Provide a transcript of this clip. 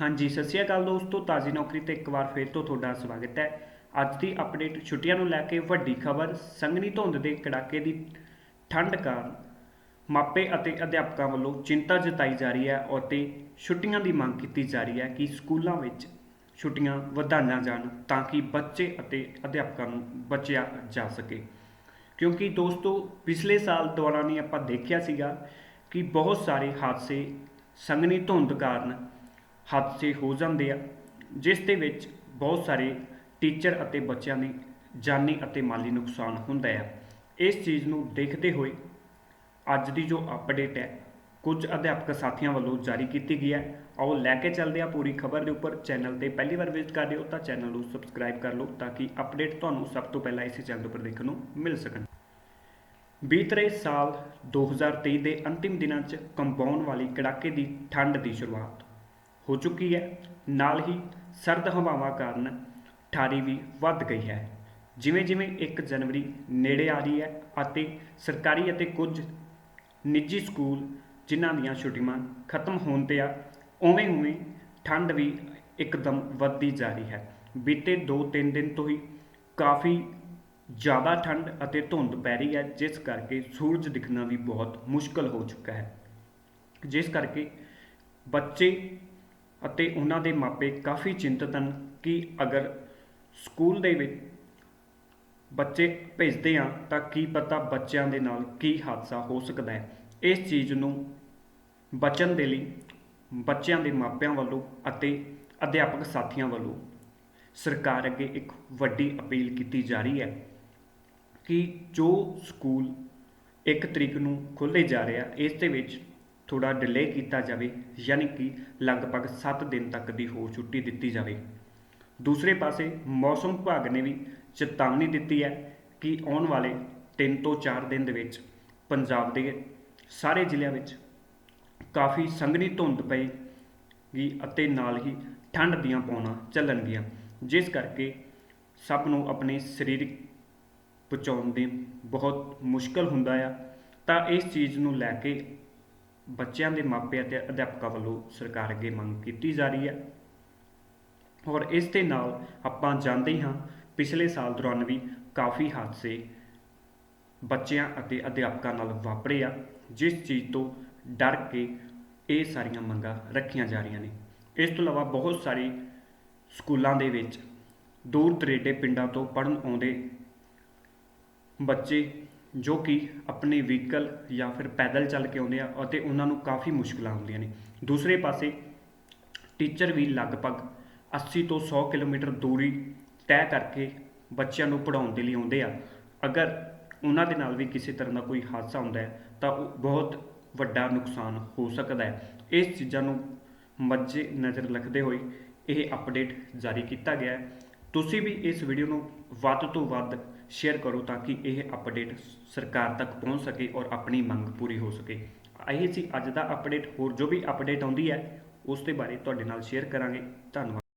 ਹਾਂਜੀ, ਸਤਿ ਸ਼੍ਰੀ ਅਕਾਲ ਦੋਸਤੋ, ਤਾਜ਼ੀ ਨੌਕਰੀ ਤੇ ਇੱਕ ਵਾਰ ਫੇਰ ਤੋਂ ਤੁਹਾਡਾ ਸਵਾਗਤ ਹੈ। ਅੱਜ ਦੀ ਅਪਡੇਟ ਛੁੱਟੀਆਂ ਨੂੰ ਲੈ ਕੇ ਵੱਡੀ ਖਬਰ, ਸੰਘਣੀ ਧੁੰਦ ਦੇ ਕੜਾਕੇ ਦੀ ਠੰਡ ਕਾਰਨ ਮਾਪੇ ਅਤੇ ਅਧਿਆਪਕਾਂ ਵੱਲੋਂ ਚਿੰਤਾ ਜਤਾਈ ਜਾ ਰਹੀ ਹੈ ਅਤੇ ਛੁੱਟੀਆਂ ਦੀ ਮੰਗ ਕੀਤੀ ਜਾ ਰਹੀ ਹੈ ਕਿ ਸਕੂਲਾਂ ਵਿੱਚ ਛੁੱਟੀਆਂ ਵਧਾਈਆਂ ਜਾਣ ਤਾਂ ਕਿ ਬੱਚੇ ਅਤੇ ਅਧਿਆਪਕਾਂ ਨੂੰ ਬਚਿਆ ਜਾ ਸਕੇ। ਕਿਉਂਕਿ ਦੋਸਤੋ, ਪਿਛਲੇ ਸਾਲ ਦੌਰਾਨ ਹੀ ਆਪਾਂ ਦੇਖਿਆ ਸੀਗਾ ਕਿ ਬਹੁਤ ਸਾਰੇ ਹਾਦਸੇ ਸੰਘਣੀ ਧੁੰਦ ਕਾਰਨ ਹਾਦਸੇ ਹੋ ਜਾਂਦੇ ਆ, ਜਿਸ ਦੇ ਵਿੱਚ ਬਹੁਤ ਸਾਰੇ ਟੀਚਰ ਅਤੇ ਬੱਚਿਆਂ ਦੀ ਜਾਨੀ ਅਤੇ ਮਾਲੀ ਨੁਕਸਾਨ ਹੁੰਦਾ ਹੈ ਇਸ ਚੀਜ਼ ਨੂੰ ਦੇਖਦੇ ਹੋਏ ਅੱਜ ਦੀ ਜੋ ਅਪਡੇਟ ਹੈ, ਕੁਝ ਅਧਿਆਪਕ ਸਾਥੀਆਂ ਵੱਲੋਂ ਜਾਰੀ ਕੀਤੀ ਗਈ ਹੈ। ਆਓ ਲੈ ਕੇ ਚੱਲਦੇ ਆ ਪੂਰੀ ਖਬਰ ਦੇ ਉੱਪਰ। ਚੈਨਲ ਤੇ ਪਹਿਲੀ ਵਾਰ ਵਿਜ਼ਿਟ ਕਰ ਰਹੇ ਹੋ ਤਾਂ ਚੈਨਲ ਨੂੰ ਸਬਸਕ੍ਰਾਈਬ ਕਰ ਲਓ ਤਾਂ ਕਿ ਅਪਡੇਟ ਤੁਹਾਨੂੰ ਸਭ ਤੋਂ ਪਹਿਲਾਂ ਇਸੇ ਚੈਨਲ ਉੱਪਰ ਦੇਖਣ ਨੂੰ ਮਿਲ ਸਕਣ। ਬੀਤ ਰਹੇ ਸਾਲ 2023 ਦੇ ਅੰਤਿਮ ਦਿਨਾਂ 'ਚ ਕੰਪਾਉਣ ਵਾਲੀ ਕੜਾਕੇ ਦੀ ਠੰਡ ਦੀ ਸ਼ੁਰੂਆਤ। ਹੋ ਚੁੱਕੀ ਹੈ। ਨਾਲ ਹੀ ਸਰਦ ਹਵਾਵਾਂ ਕਾਰਨ ਠਾਰੀ ਵੀ ਵੱਧ ਗਈ ਹੈ। ਜਿਵੇਂ ਜਿਵੇਂ 1 ਜਨਵਰੀ ਨੇੜੇ ਆ ਰਹੀ ਹੈ ਅਤੇ ਸਰਕਾਰੀ ਅਤੇ ਕੁਝ ਨਿੱਜੀ ਸਕੂਲ ਜਿਨ੍ਹਾਂ ਦੀਆਂ ਛੁੱਟੀਆਂ ਖਤਮ ਹੋਣ ਤੇ ਆ ਉਵੇਂ ਉਵੇਂ ਠੰਡ ਵੀ ਇੱਕਦਮ ਵੱਧਦੀ ਜਾ ਰਹੀ ਹੈ। ਬੀਤੇ 2-3 ਦਿਨ ਤੋਂ ਹੀ ਕਾਫੀ ਜ਼ਿਆਦਾ ਠੰਡ ਅਤੇ ਧੁੰਦ ਪੈ ਰਹੀ ਹੈ, ਜਿਸ ਕਰਕੇ ਸੂਰਜ ਦਿਖਣਾ ਵੀ ਬਹੁਤ ਮੁਸ਼ਕਲ ਹੋ ਚੁੱਕਾ ਹੈ। ਜਿਸ ਕਰਕੇ ਬੱਚੇ ਅਤੇ ਉਹਨਾਂ ਦੇ ਮਾਪੇ ਕਾਫੀ ਚਿੰਤਤ ਹਨ ਕਿ ਅਗਰ ਸਕੂਲ ਦੇ ਵਿੱਚ ਬੱਚੇ ਭੇਜਦੇ ਆ ਤਾਂ ਕੀ ਪਤਾ ਬੱਚਿਆਂ ਦੇ ਨਾਲ ਕੀ ਹਾਦਸਾ ਹੋ ਸਕਦਾ ਹੈ। ਇਸ ਚੀਜ਼ ਨੂੰ ਬਚਣ ਦੇ ਲਈ ਬੱਚਿਆਂ ਦੇ ਮਾਪਿਆਂ ਵੱਲੋਂ ਅਤੇ ਅਧਿਆਪਕ ਸਾਥੀਆਂ ਵੱਲੋਂ ਸਰਕਾਰ ਅੱਗੇ ਇੱਕ ਵੱਡੀ ਅਪੀਲ ਕੀਤੀ ਜਾ ਰਹੀ ਹੈ ਕਿ ਜੋ ਸਕੂਲ 1 ਤਰੀਕ ਨੂੰ ਖੋਲ੍ਹੇ ਜਾ ਰਿਹਾ ਇਸ ਦੇ ਵਿੱਚ ਥੋੜ੍ਹਾ ਡਿਲੇ ਕੀਤਾ ਜਾਵੇ, ਯਾਨੀ ਕਿ ਲਗਭਗ 7 ਦਿਨ ਤੱਕ ਦੀ ਹੋਰ ਛੁੱਟੀ ਦਿੱਤੀ ਜਾਵੇ। ਦੂਸਰੇ ਪਾਸੇ ਮੌਸਮ ਵਿਭਾਗ ਨੇ ਵੀ ਚੇਤਾਵਨੀ ਦਿੱਤੀ ਹੈ ਕਿ ਆਉਣ ਵਾਲੇ 3 ਤੋਂ 4 ਦਿਨ ਦੇ ਵਿੱਚ ਪੰਜਾਬ ਦੇ ਸਾਰੇ ਜ਼ਿਲ੍ਹਿਆਂ ਵਿੱਚ ਕਾਫੀ ਸੰਘਣੀ ਧੁੰਦ ਪਏਗੀ ਅਤੇ ਨਾਲ ਹੀ ਠੰਡ ਦੀਆਂ ਪੌਣਾ ਚੱਲਣਗੀਆਂ, ਜਿਸ ਕਰਕੇ ਸਭ ਨੂੰ ਆਪਣੇ ਸਰੀਰਕ ਬਚਾਉਣ ਦੇ ਬਹੁਤ ਮੁਸ਼ਕਲ ਹੁੰਦਾ ਆ। ਤਾਂ ਇਸ ਚੀਜ਼ ਨੂੰ ਲੈ ਕੇ ਬੱਚਿਆਂ ਦੇ ਮਾਪੇ ਅਤੇ ਅਧਿਆਪਕਾਂ ਵੱਲੋਂ ਸਰਕਾਰ ਅੱਗੇ ਮੰਗ ਕੀਤੀ ਜਾ ਰਹੀ ਹੈ। ਔਰ ਇਸ ਦੇ ਨਾਲ ਆਪਾਂ ਜਾਣਦੇ ਹਾਂ ਪਿਛਲੇ ਸਾਲ ਦੌਰਾਨ ਵੀ ਕਾਫੀ ਹਾਦਸੇ ਬੱਚਿਆਂ ਅਤੇ ਅਧਿਆਪਕਾਂ ਨਾਲ ਵਾਪਰੇ ਆ, ਜਿਸ ਚੀਜ਼ ਤੋਂ ਡਰ ਕੇ ਇਹ ਸਾਰੀਆਂ ਮੰਗਾਂ ਰੱਖੀਆਂ ਜਾ ਰਹੀਆਂ ਨੇ। ਇਸ ਤੋਂ ਇਲਾਵਾ ਬਹੁਤ ਸਾਰੇ ਸਕੂਲਾਂ ਦੇ ਵਿੱਚ ਦੂਰ ਦਰੇਡੇ ਪਿੰਡਾਂ ਤੋਂ ਪੜਨ ਆਉਂਦੇ ਬੱਚੇ ਜੋ ਕਿ ਆਪਣੇ ਵਹੀਕਲ ਜਾਂ ਫਿਰ ਪੈਦਲ ਚੱਲ ਕੇ ਆਉਂਦੇ ਆ ਅਤੇ ਉਹਨਾਂ ਨੂੰ ਕਾਫੀ ਮੁਸ਼ਕਲਾਂ ਆਉਂਦੀਆਂ ਨੇ। ਦੂਸਰੇ ਪਾਸੇ ਟੀਚਰ ਵੀ ਲਗਭਗ 80 ਤੋਂ 100 ਕਿਲੋਮੀਟਰ ਦੂਰੀ ਤੈਅ ਕਰਕੇ ਬੱਚਿਆਂ ਨੂੰ ਪੜਾਉਣ ਦੇ ਲਈ ਆਉਂਦੇ ਆ। ਅਗਰ ਉਹਨਾਂ ਦੇ ਨਾਲ ਵੀ ਕਿਸੇ ਤਰ੍ਹਾਂ ਦਾ ਕੋਈ ਹਾਦਸਾ ਹੁੰਦਾ ਹੈ, ਤਾਂ ਉਹ ਬਹੁਤ ਵੱਡਾ ਨੁਕਸਾਨ ਹੋ ਸਕਦਾ ਹੈ। ਇਸ ਚੀਜ਼ਾਂ ਨੂੰ ਮੱਝੇ ਨਜ਼ਰ ਰੱਖਦੇ ਹੋਏ ਇਹ ਅਪਡੇਟ ਜਾਰੀ ਕੀਤਾ ਗਿਆ ਹੈ। ਤੁਸੀਂ ਵੀ ਇਸ ਵੀਡੀਓ ਨੂੰ ਵੱਧ ਤੋਂ ਵੱਧ ਸ਼ੇਅਰ ਕਰੋ ਤਾਂ ਕਿ ਇਹ ਅਪਡੇਟ ਸਰਕਾਰ ਤੱਕ ਪਹੁੰਚ ਸਕੇ ਔਰ ਆਪਣੀ ਮੰਗ ਪੂਰੀ ਹੋ ਸਕੇ। ਇਹ ਸੀ ਅੱਜ ਦਾ ਅਪਡੇਟ ਹੋਰ ਜੋ ਵੀ ਅਪਡੇਟ ਆਉਂਦੀ ਹੈ, ਉਸ ਦੇ ਬਾਰੇ ਤੁਹਾਡੇ ਨਾਲ ਸ਼ੇਅਰ ਕਰਾਂਗੇ। ਧੰਨਵਾਦ।